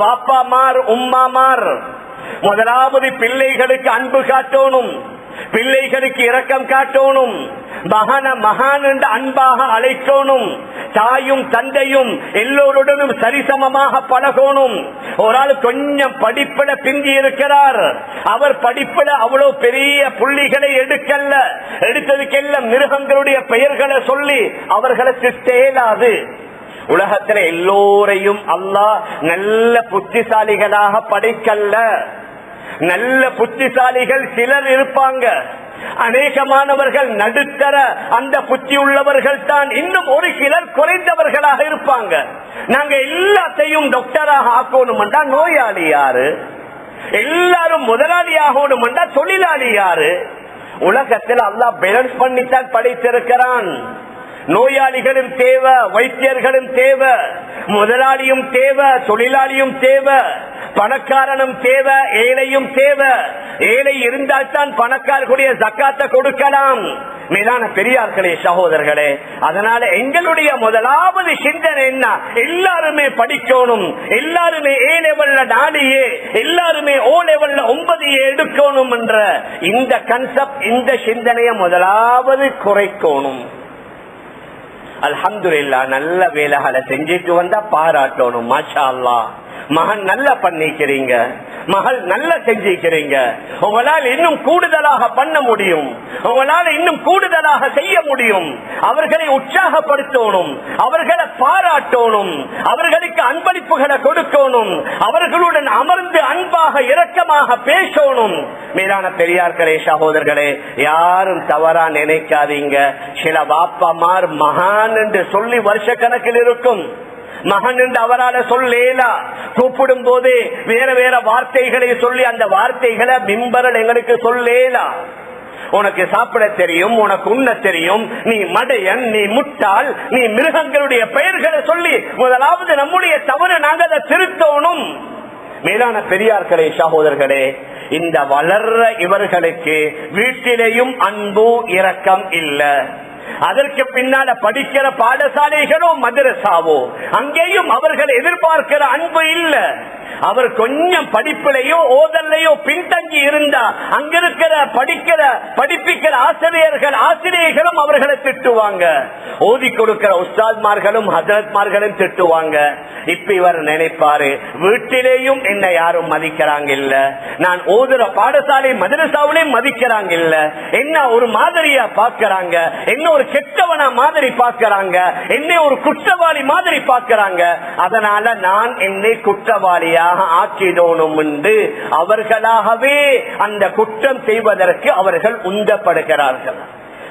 பாப்பாமார் உம்மாமார் முதலாவது பிள்ளைகளுக்கு அன்பு காட்டணும். பிள்ளைகளுக்கு இரக்கம் காட்டணும். மகன மகான் என்று அன்பாக அழைக்கணும். தாயும் தந்தையும் எல்லோருடனும் சரிசமமாக பழகணும். ஒரு ஆள் கொஞ்சம் படிப்பட பிந்தி இருக்கிறார். அவர் படிப்பட அவ்வளவு பெரிய புள்ளிகளை எடுக்கல்ல. எடுத்ததுக்கெல்லாம் மிருகங்களுடைய பெயர்களை சொல்லி அவர்களுக்கு தேலாது. உலகத்துல எல்லோரையும் அல்லாஹ் நல்ல புத்திசாலிகளாக படைக்கல்ல. நல்ல புத்திசாலிகள் சிலர் இருப்பாங்க. அநேகமானவர்கள் நடுத்தர அந்த புத்தி உள்ளவர்கள் தான் இன்னும் ஒரு சிலர் குறைந்தவர்களாக இருப்பாங்க. நாங்க எல்லாத்தையும் டாக்டராக ஆக்கணும்டா நோயாளி யாரு? எல்லாரும் முதலாளி ஆகணும்டா தொழிலாளி யாரு? உலகத்தில் அல்லா பேலன்ஸ் பண்ணித்தான் படைத்திருக்கிறான். நோயாளிகளும் தேவை வைத்தியர்களும் தேவை முதலாளியும் தேவை தொழிலாளியும் தேவை பணக்காரனும் தேவை ஏழையும் தேவை. ஏழை இருந்தால் தான் பணக்காரர்களுடைய ஜக்காத்தை கொடுக்கலாம். மேலான பெரியார்களே சகோதரர்களே அதனால எங்களுடைய முதலாவது சிந்தனை என்ன? எல்லாருமே படிக்கணும். எல்லாருமே ஏ லெவல்ல நாடியே எல்லாருமே ஓ லெவல்ல ஒன்பதையே எடுக்கணும் என்ற இந்த கன்செப்ட் இந்த சிந்தனையை முதலாவது குறைக்கணும். அல்ஹம்துலில்லா நல்ல வேலைகளை செஞ்சுட்டு வந்தா பாராட்டணும். மாஷா அல்லா மகன் நல்லா பண்ணிக்கிறீங்க. மகள் நல்லா செஞ்சிருக்கிறீங்க உங்களால் இன்னும் கூடுதலாக பண்ண முடியும். உங்களால் இன்னும் கூடுதலாக செய்ய முடியும். அவர்களை உற்சாகப்படுத்தணும். அவர்களை பாராட்டணும். அவர்களுக்கு அன்பளிப்புகளை கொடுக்கணும். அவர்களுடன் அமர்ந்து அன்பாக இரக்கமாக பேசணும். மேலான பெரியார்களே சகோதரர்களே யாரும் தவறா நினைக்காதீங்க. சில பாப்பாமார் மகான் என்று சொல்லி வருஷ கணக்கில் இருக்கும். மகன் என்று அவரால் சொல்லேலா. கூப்பிடும் போது வேற வேற வார்த்தைகளை சொல்லி அந்த வார்த்தைகளை மிம்பரல் எங்களுக்கு சொல்லேலா. உனக்கு சாப்பிட தெரியும் உனக்கு உண்ண தெரியும் நீ மடையன் நீ முட்டாள் நீ மிருகங்களுடைய பெயர்களை சொல்லி முதலாவது நம்முடைய தவறு நாங்கள் அதை திருத்தணும். மேலான பெரியார்களே சகோதரர்களே இந்த வளர்ற இவர்களுக்கு வீட்டிலேயும் அன்பு இரக்கம் இல்லை. அதற்கு பின்னால படிக்கிற பாடசாலைகளோ மதரசாவோ. அங்கேயும் அவர்கள் எதிர்பார்க்கிற அன்பு இல்ல. அவர் கொஞ்சம் படிப்பிலையோ ஓதல்லையோ பின்தங்கி இருந்தா அங்க இருக்கிற படிக்கிற படிப்பிக்கிற ஆசிரியர்கள் ஆசிரியர்களும் அவர்களை திட்டுவாங்க. ஓதி கொடுக்கிற உஸ்தாத்மார்களும் ஹசரத்மார்களும் திட்டுவாங்க. இப்ப இவர் நினைப்பாரு வீட்டிலேயும் என்ன யாரும் மதிக்கிறாங்க இல்ல நான் ஓதுற பாடசாலை மதரசாவிலையும் மதிக்கிறாங்க இல்ல என்ன ஒரு மாதிரியா பாக்குறாங்க என்ன ஒரு கெட்டவனா மாதிரி பார்க்கிறாங்க. என்னை ஒரு குற்றவாளி மாதிரி பார்க்கிறாங்க. அதனால நான் என்னை குற்றவாளியாக ஆக்கிடணும் என்று அவர்களாகவே அந்த குற்றம் செய்வதற்கு அவர்கள் உந்தப்படுகிறார்கள்.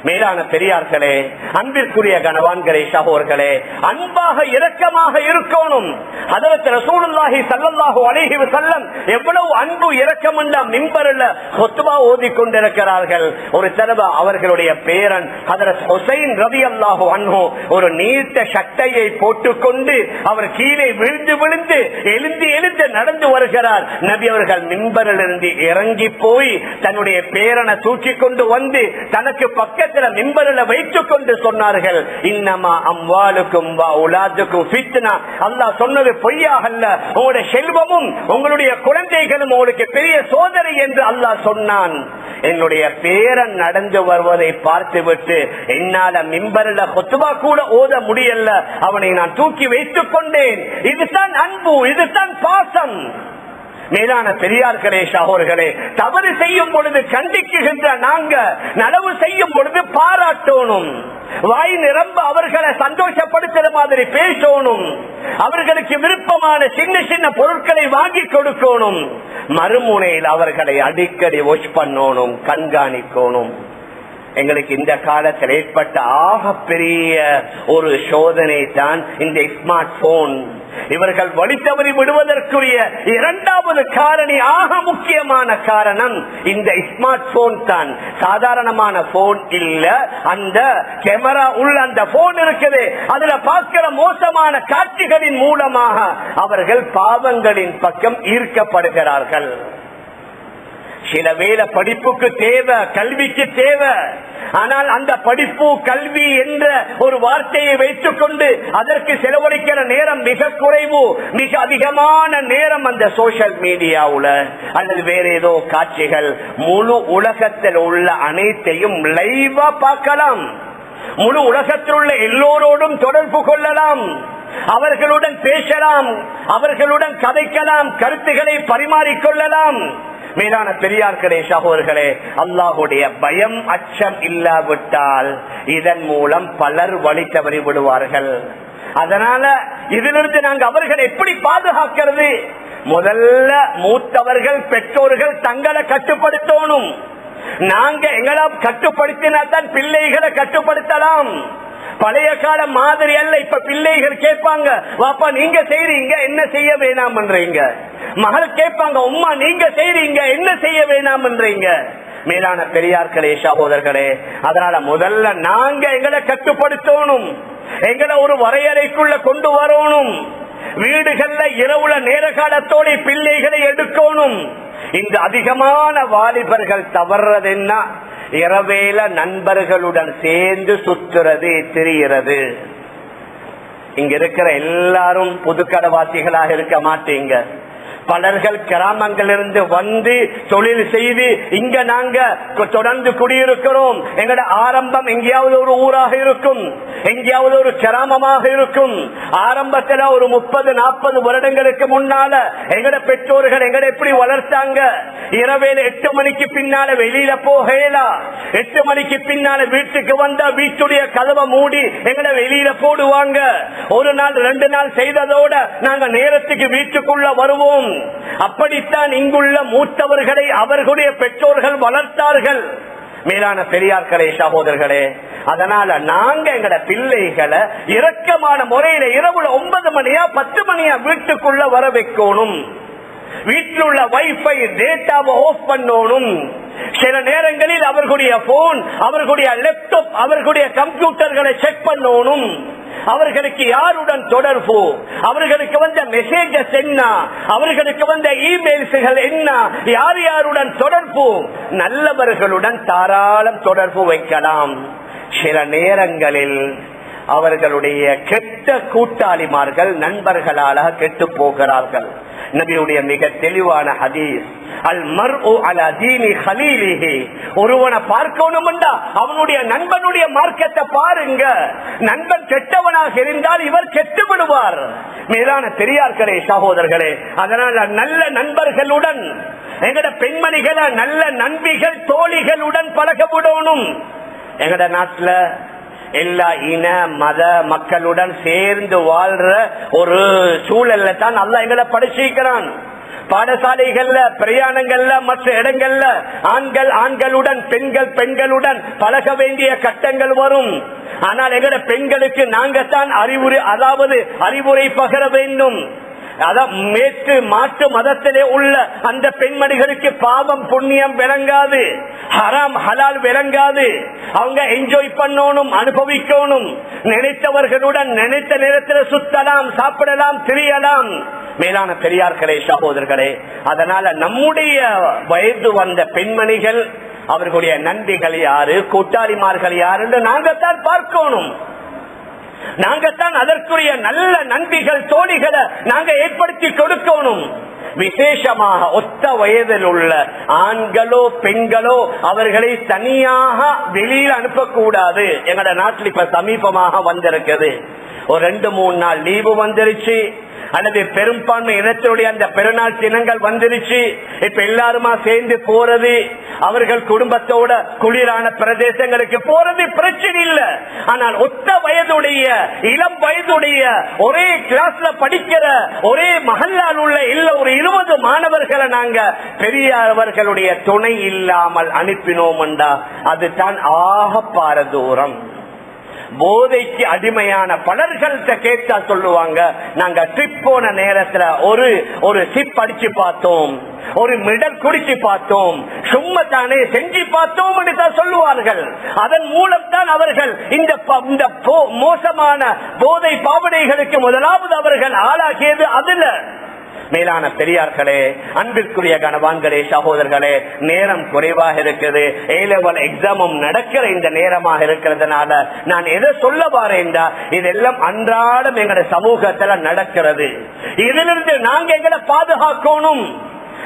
மேலான பெரியார்களே அன்பிற்குரிய கனவான்களே சகோர்களே அன்பாக இரக்கமாக இருக்கணும். அதற்கு ரசூலுல்லாஹி சல்லல்லாஹு அழகி செல்லம் எவ்வளவு அன்பு இரக்கம் மிம்பரில் கொத்துபா ஓதி கொண்டிருக்கிறார்கள். ஒரு தடவை அவர்களுடைய பேரன் ஹதரத் ஹொசைன் ரவி அல்லாஹு அன்ஹு ஒரு நீர்த்த சட்டையை போட்டுக்கொண்டு அவர் கீழே விழுந்து விழுந்து எழுந்து எழுந்து நடந்து வருகிறார். நபி அவர்கள் மிம்பரில் இருந்து இறங்கி போய் தன்னுடைய பேரனை தூக்கி கொண்டு வந்து தனக்கு பக்கத்தில் மிம்பரில் வைத்துக் கொண்டு சொன்னார்கள் இன்னமா அம்வாலுக்கும் உலாதுக்கும் ஃபித்னா. அல்லாஹ் சொன்னது பொய்யாகல்ல உங்களுடைய செல்வமும் உங்களுடைய குழந்தைகளும் உங்களுக்கு பெரிய சோதனை என்று அல்லாஹ் சொன்னான். என்னுடைய பேரன் நடந்து வருவதை பார்த்துவிட்டு என்னால மிம்பரில் கொத்துவா கூட ஓத முடியல. அவனை நான் தூக்கி வைத்துக் கொண்டேன். இதுதான் அன்பு இதுதான் பாசம். மேலான பெரியார்களே சகோர்களே தவறு செய்யும் பொழுது கண்டிக்குகின்ற நாங்க நலவு செய்யும் பொழுது பாராட்டணும். வாய் நிரம்ப அவர்களை சந்தோஷப்படுத்துற மாதிரி பேசணும். அவர்களுக்கு விருப்பமான சின்ன சின்ன பொருட்களை வாங்கி கொடுக்கணும். மறுமுனையில் அவர்களை அடிக்கடி வாஷ் பண்ணணும் கண்காணிக்கணும். எங்களுக்கு இந்த காலத்தில் ஏற்பட்ட ஆகப்பெரிய ஒரு சோதனை தான் இந்த ஸ்மார்ட் போன் இவர்கள் வழி தவறி விடுவதற்குரிய இரண்டாவது காரணி ஆக முக்கியமான காரணம் இந்த ஸ்மார்ட் போன் தான். சாதாரணமான போன் இல்ல அந்த கேமரா உள்ள அந்த போன் இருக்குது. அதுல பார்க்கிற மோசமான காட்சிகளின் மூலமாக அவர்கள் பாவங்களின் பக்கம் ஈர்க்கப்படுகிறார்கள். சில வேலை படிப்புக்கு தேவை கல்விக்கு தேவை. ஆனால் அந்த படிப்பு கல்வி என்ற ஒரு வார்த்தையை வைத்துக் கொண்டு அதற்கு செலவழிக்கிற நேரம் மிக குறைவு மிக அதிகமான நேரம் அந்த சோசியல் மீடியாவுல அல்லது வேற ஏதோ காட்சிகள். முழு உலகத்தில் உள்ள அனைத்தையும் லைவா பார்க்கலாம். முழு உலகத்தில் உள்ள எல்லோரோடும் தொடர்பு கொள்ளலாம். அவர்களுடன் பேசலாம். அவர்களுடன் கதைக்கலாம். கருத்துக்களை பரிமாறிக்கொள்ளலாம். மேலான பெரியார்களே சகோதர்களே அல்லாஹுடைய பயம் அச்சம் இல்லாவிட்டால் இதன் மூலம் பலர் வழி தவறி விடுவார்கள். அதனால இதிலிருந்து நாங்கள் அவர்களை எப்படி பாதுகாக்கிறது? முதல்ல மூத்தவர்கள் பெற்றோர்கள் தங்களை கட்டுப்படுத்தணும். நாங்க எங்களை கட்டுப்படுத்தினா தான் பிள்ளைகளை கட்டுப்படுத்தலாம். பழைய கால மாதிரி அல்ல இப்ப பிள்ளைகள் கேட்பாங்க வாப்பா நீங்க செய்றீங்க என்ன செய்ய வேணாம்ன்றீங்க? மகள் கேட்பாங்க உம்மா நீங்க செய்றீங்க என்ன செய்ய வேணாம்ன்றீங்க? மேலான பெரியார்களே சகோதரர்களே அதனால முதல்ல நாங்க எங்களை கட்டுப்படுத்தணும். எங்களை ஒரு வரையறைக்குள்ள கொண்டு வரணும். வீடுகள்ல இரவுல நேர காலத்தோட பிள்ளைகளை எடுக்கணும். இந்த அதிகமான வாலிபர்கள் தவறதுன்னா என்ன இரவேல நண்பர்களுடன் சேர்ந்து சுத்துறது தெரிகிறது இங்க இருக்கிற எல்லாரும் புதுக்கடவாசிகளாக இருக்க மாட்டீங்க. பலர்கள் கிராமங்களிலிருந்து வந்து தொழில் செய்து இங்க நாங்க தொடர்ந்து குடியிருக்கிறோம். எங்கட ஆரம்பம் எங்கேயாவது ஒரு ஊராக இருக்கும். எங்கேயாவது ஒரு கிராமமாக இருக்கும். ஆரம்பத்துல ஒரு முப்பது நாற்பது வருடங்களுக்கு முன்னால எங்கட பெற்றோர்கள் எங்கட எப்படி வளர்த்தாங்க? இரவேல எட்டு மணிக்கு பின்னால வெளியில போகலா? எட்டு மணிக்கு பின்னால வீட்டுக்கு வந்தா வீட்டுடைய கதவை மூடி எங்கட வெளியில போடுவாங்க. ஒரு நாள் ரெண்டு நாள் செய்ததோட நாங்க நேரத்துக்கு வீட்டுக்குள்ள வருவோம். அப்படித்தான் இங்குள்ள மூத்தவர்களை அவர்களுடைய பெற்றோர்கள் வளர்த்தார்கள். மேலான பெரியார்களே சகோதரர்களே அதனால நாங்க எங்கட பிள்ளைகளை இரக்கமான முறையில இரவுல ஒன்பது மணியா பத்து மணியா வீட்டுக்குள்ள வர வைக்கணும். வீட்டில் உள்ள வைஃபை டேட்டாவை ஆஃப் பண்ணணும். சில நேரங்களில் அவர்களுடைய போன் அவர்களுடைய லேப்டாப் அவர்களுடைய கம்ப்யூட்டர்களை செக் பண்ணணும். அவர்களுக்கு யாருடன் தொடர்பு? அவர்களுக்கு வந்த மெசேஜஸ் என்ன? அவர்களுக்கு வந்த இமெயில்ஸ்கள் என்ன? யார் யாருடன் தொடர்பு? நல்லவர்களுடன் தாராளம் தொடர்பு வைக்கலாம். சில நேரங்களில் அவர்களுடைய கெட்ட கூட்டாளிமார்கள் நண்பர்களாக கெட்டு போகிறார்கள். நபியுடைய மிக தெளிவான ஹதீஸ் அல் மர் அல் தீனி ஹலீலிஹி ஒருவனை பார்க்கணும்டா அவனுடைய நண்பனுடைய மார்க்கத்தை பாருங்க. நண்பன் கெட்டவனாக இருந்தால் இவர் கெட்டு விடுவார் மேலான பெரியார்களே சகோதரர்களே அதனால நல்ல நண்பர்களுடன் எங்கட பெண்மணிகளை நல்ல நண்பிகள் தோழிகளுடன் பழக விடணும் எங்கட நாட்டுல எல்லா இன மத மக்களுடன் சேர்ந்து வாழ்ற ஒரு சூழல்ல தான் நல்லா எங்களை படிச்சிருக்கிறான். பாடசாலைகள்ல பிரயாணங்கள்ல மற்ற இடங்கள்ல ஆண்கள் ஆண்களுடன் பெண்கள் பெண்களுடன் பழக வேண்டிய கட்டங்கள் வரும். ஆனால் எங்கட பெண்களுக்கு நாங்கத்தான் அறிவுரை அதாவது அறிவுரை பகர வேண்டும். அதான் மேற்கு மாற்று மதத்திலே உள்ள அந்த பெண்மணிகளுக்கு பாவம் புண்ணியம் விளங்காது. ஹராம் ஹலால் விளங்காது. அவங்க என்ஜாய் பண்ணணும் அனுபவிக்கணும். நினைத்தவர்களுடன் நினைத்த நேரத்தில் சுத்தலாம் சாப்பிடலாம் திரியலாம். மேலான பெரியார்களே சகோதரர்களே அதனால நம்முடைய வயது வந்த பெண்மணிகள் அவர்களுடைய நன்றிகள் யாரு கூட்டாளிமார்கள் யாருன்னு என்று நாங்கத்தான் பார்க்கணும். நாங்கத்தான் அதற்குரிய நல்ல நன்றிகள் தோழிகளை நாங்க ஏற்படுத்தி கொடுக்கணும். விசேஷமாக ஒத்த வயதில் உள்ள ஆண்களோ பெண்களோ அவர்களை தனியாக வெளியில் அனுப்பக்கூடாது. எங்களோட நாட்டில் இப்ப சமீபமாக வந்திருக்குது. ஒரு ரெண்டு மூணு நாள் லீவு வந்துருச்சு. அல்லது பெரும்பான்மை இனத்தினுடைய அந்த பெருநாள் தினங்கள் வந்துருச்சு. இப்ப எல்லாருமா சேர்ந்து போறது அவர்கள் குடும்பத்தோட குளிரான பிரதேசங்களுக்கு போறது பிரச்சனை இல்லை. ஆனால் ஒத்த வயதுடைய இளம் வயதுடைய ஒரே கிளாஸ்ல படிக்கிற ஒரே மகல்லால் உள்ள இல்ல ஒரு இருபது மாணவர்களை நாங்க பெரியவர்களுடைய துணை இல்லாமல் அனுப்பினோம்டா அதுதான் ஆக பாரதூரம் போதைக்கு அடிமையான பலர்கள்ட்ட கேட்டா சொல்லுவாங்க. நாங்க ட்ரிப் போன நேரத்துல ஒரு ஒரு சிப் அடிச்சு பார்த்தோம். ஒரு மிடல் குடிச்சு பார்த்தோம். சும்மா தானே செஞ்சு பார்த்தோம் தான் சொல்லுவார்கள். அதன் மூலம் தான் அவர்கள் இந்த இந்த போ- மோசமான போதை பாவனைகளுக்கு முதலாவது அவர்கள் ஆளாகியது அதுல. மேலான பெரியார்களே அன்பிற்குரிய கனவான்களே சகோதரர்களே நேரம் குறைவாக இருக்குது. ஏ லெவல் எக்ஸாமும் நடக்கிற இந்த நேரமாக இருக்கிறதுனால நான் எதை சொல்ல பாருந்தா இதெல்லாம் அன்றாடம் எங்களுடைய சமூகத்துல நடக்கிறது. இதிலிருந்து நாங்க எங்களை பாதுகாக்கணும்.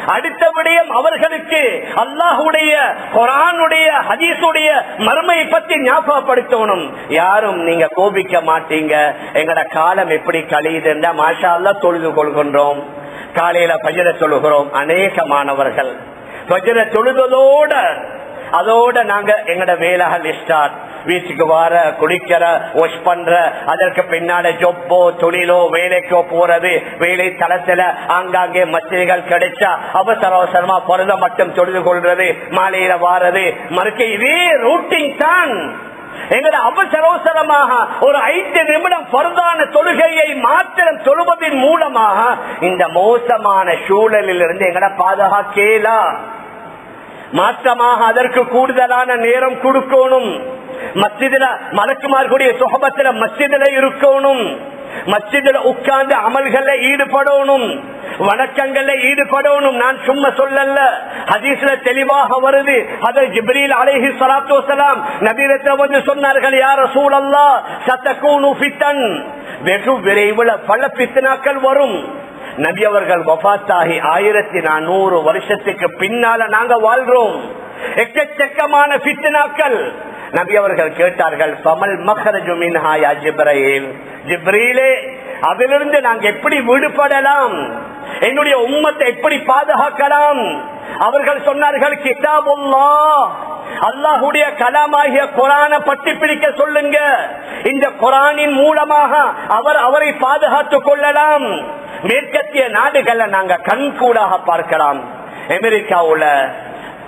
அடுத்த விடயம் அவர்களுக்கு அல்லாஹுடைய குரானுடைய ஹதீஸுடைய மர்மையை பத்தி ஞாபகப்படுத்தணும். யாரும் நீங்க கோபிக்க மாட்டீங்க. எங்கட காலம் எப்படி கழியுதுன்னா மாஷா அல்லா தொழுது கொள்கின்றோம். காலையில பஜர சொல்லுகிறோம் அநேக மாணவர்கள் பஜர தொழுதலோட அதோட நாங்க எங்கட வேலைகள் ஸ்டார்ட் வீட்டுக்கு வர குளிக்கிற வாஷ் பண்ற அதற்கு பின்னால ஜொப்போ தொழிலோ வேலைக்கோ போறது வேலை தளத்துல ஆங்காங்கே மசிதிகள் கிடைச்சா அவசர அவசரமா பொருத மட்டும் தொழுது கொள்றது மாலையில வாரது. மறுக்க இதே ரூட்டிங் தான். எங்களை அவசர அவசரமாக ஒரு ஐந்து நிமிடம் பொருந்தான தொழுகையை மாத்திரம் தொழுவதன் மூலமாக இந்த மோசமான சூழலில் இருந்து எங்களை பாதுகாக்கேலா. மாற்றமாக அதற்கு கூடுதலான நேரம் கொடுக்கணும். மஸ்ஜிதுல மலக்குமார்களுடைய சுகபத்துல மஸ்ஜிதுல இருக்கணும். மஸ்ஜிதுல உட்கார்ந்து அமல்கள்ல ஈடுபடணும். வணக்கங்கள்ல ஈடுபடணும். நான் சும்மா சொல்லல. ஹதீஸ்ல தெளிவாக வருது. அதை ஜிப்ரீல் அலைஹி சலாத்து வஸலாம் நபியிடத்துல வந்து சொன்னார்கள் யார சூழல்லா சத்தக்கூனு பித்தன் வெகு விரைவில் பல பித்தனாக்கள் வரும். நபி அவர்கள் வபாத்தாகி ஆயிரத்தி நானூறு வருஷத்துக்கு பின்னால நாங்க வாழ்றோம். எக்கச்சக்கமான பித்னாக்கள் நபி அவர்கள் கேட்டார்கள் பமல் மஹரஜு மின்ஹாயா ஜிப்ரீல் ஜிப்ரீலே அதிலிருந்து நாங்க எப்படி விடுபடலாம்? என்னுடைய உம்மத்தை எப்படி பாதுகாக்கலாம்? அவர்கள் சொன்னார்கள் கிதாபுல்லா அல்லாஹுடைய கலாமாகிய குரான பட்டி பிடிக்க சொல்லுங்க. இந்த குரானின் மூலமாக அவர் அவரை பாதுகாத்துக் கொள்ளலாம். மேற்கத்திய நாடுகளை நாங்க கண்கூடாக பார்க்கலாம். அமெரிக்காவுல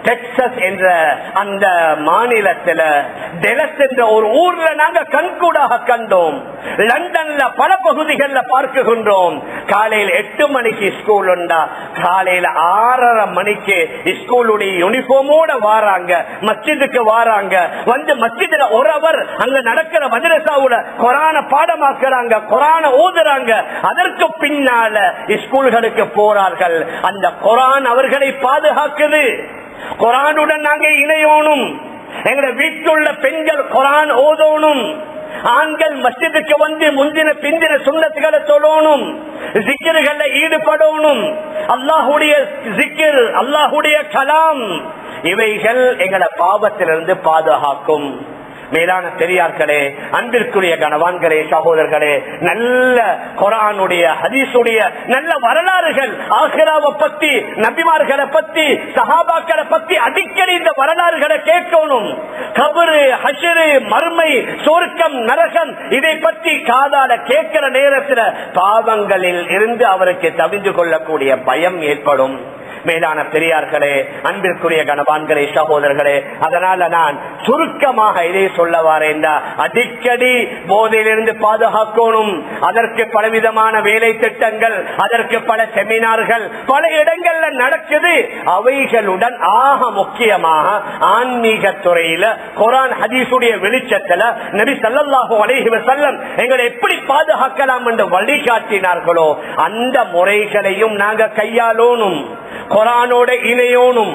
டெக்சஸ் என்ற அந்த மாநிலத்துல டெலஸ் என்ற ஒரு ஊர்ல நாங்க கண்கூடாக கண்டோம். லண்டன்ல பல பகுதிகளில் பார்க்குகின்றோம். காலையில் எட்டு மணிக்கு ஸ்கூல் உண்டா? காலையில ஆறரை மணிக்கு ஸ்கூலுடைய யூனிஃபார்மோட வாராங்க. மஸ்ஜிதுக்கு வாராங்க. வந்து மஸ்ஜிதுல ஒரு அவர் அங்க நடக்கிற மதரசாவுல கொரான பாடமாக்குறாங்க கொரான ஓதுறாங்க. அதற்கு பின்னால ஸ்கூல்களுக்கு போறார்கள். அந்த கொரான் அவர்களை பாதுகாக்குது. குரானுடன் நாங்க இணையோனும். எங்களை வீட்டுள்ள பெண்கள் குரான் ஓதோனும். ஆண்கள் மஸ்ஜிதுக்கு வந்து முந்தின பிந்தின சுண்ணத்துகளை சொல்லணும் சிக்கர்களை ஈடுபடணும் அல்லாஹுடைய ஜிக்கிர் அல்லாஹுடைய கலாம். இவைகள் எங்களை பாவத்திலிருந்து பாதுகாக்கும். மேலான பெரியார்களே அன்பிற்குரிய கணவான்களே சகோதரர்களே நல்ல குரானுடைய ஹதீசுடைய நல்ல வரலாறுகள் ஆசிராவை பத்தி நபிமார்களை பத்தி சஹாபாக்களை பத்தி அடிக்கடி இந்த வரலாறுகளை கேட்கணும். கபரு ஹசரு மர்மை சொர்க்கம் நரகம் இதை பற்றி காதால கேட்கிற நேரத்தில் பாவங்களில் இருந்து அவருக்கு தவிந்து கொள்ளக்கூடிய பயம் ஏற்படும். மேலான பெரியார்களே அன்பிற்குரிய கணவான்களே சகோதரர்களே அதனால நான் சுருக்கமாக இதை சொல்ல வாரேன்டா அடிக்கடி போதையிலிருந்து பாதுகாக்கணும். அதற்கு பலவிதமான வேலை திட்டங்கள் அதற்கு பல செமினார்கள் பல இடங்கள்ல நடக்குது. அவைகளுடன் ஆக முக்கியமாக ஆன்மீக துறையில குரான் ஹதீசுடைய வெளிச்சத்துல நபி சல்லல்லாஹு அலைஹி வசல்லம் எங்களை எப்படி பாதுகாக்கலாம் என்று வழிகாட்டினார்களோ அந்த முறைகளையும் நாங்க கையாளோனும் குரானோட இணையோனும்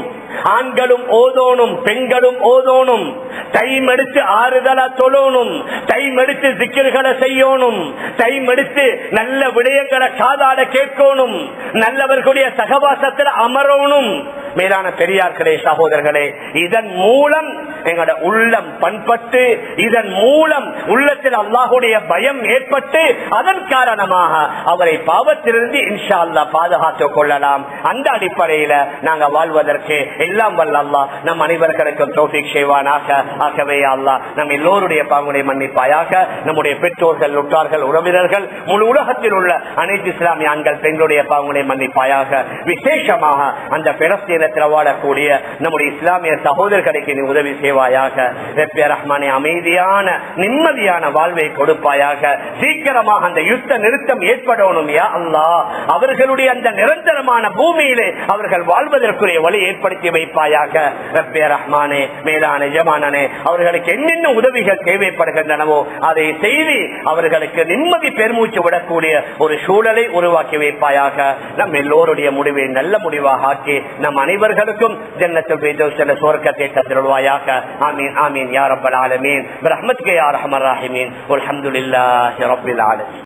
ஆண்களும் ஓதோனும் பெண்களும் ஓதோனும் டைம் எடுத்து ஆறுதலா தொழணும் டைம் எடுத்து சிக்கல்களை செய்யணும் டைம் எடுத்து நல்ல விடயங்களை காதாட கேட்கணும் நல்லவர்களுடைய சகவாசத்தில் அமரணும் மேலான பெரியார்களே சகோதரர்களே இதன் மூலம் எங்களோட உள்ளம் பண்பட்டு இதன் மூலம் உள்ளத்தில் அல்லாஹுடைய பயம் ஏற்பட்டு அதன் காரணமாக அவரை பாவத்திலிருந்து இன்ஷா அல்லா பாதுகாத்துக் கொள்ளலாம். அந்த அடிப்படையில நாங்க வாழ்வதற்கு எல்லாம் வல்ல அல்லா நம் அனைவர்களுக்கும் தோஃபிக் செய்வானாக. ஆகவே அல்லா நம் எல்லோருடைய பாவங்களை மன்னிப்பாயாக. நம்முடைய பெற்றோர்கள் உற்றார்கள் உறவினர்கள் முழு உலகத்தில் உள்ள அனைத்து இஸ்லாமிய ஆண்கள் பெண்களுடைய பாவங்களை மன்னிப்பாயாக. விசேஷமாக அந்த பிலஸ்தீனத்தில் வாழக்கூடிய நம்முடைய இஸ்லாமிய சகோதரர்களுக்கு நீ உதவி செய்வாயாக. ரப்பிய ரஹ்மானே அமைதியான நிம்மதியான வாழ்வை கொடுப்பாயாக. சீக்கிரமாக அந்த யுத்த நிறுத்தம் ஏற்படணும் யா அல்லாஹ். அவர்களுடைய அந்த நிரந்தரமான பூமியிலே அவர்கள் வாழ்வதற்குரிய வழி ஏற்படுத்தி வைப்பாயாக. ரப்பிய ரஹ்மானே மேலான எஜமானனே அவர்களுக்கு என்னென்ன உதவிகள் தேவைப்படுகின்றனவோ அதை செய்து அவர்களுக்கு நிம்மதி பெருமூச்சு விடக்கூடிய ஒரு சூழலை உருவாக்கி வைப்பாயாக. நம் எல்லோருடைய முடிவை நல்ல முடிவாக ஆக்கி நம் அனைவரும் அனைவர்களுக்கும் ஜன்னத்தில் சில சுவர்க்கத்தை தத்திருவாயாக ஆமீன் ஆமீன் யார் ரப்பல் ஆலமீன் பிரஹ்மத்கே யார் ரஹமர் ராஹிமீன் அல்ஹம்துலில்லாஹி ரப்பில் ஆலமீன்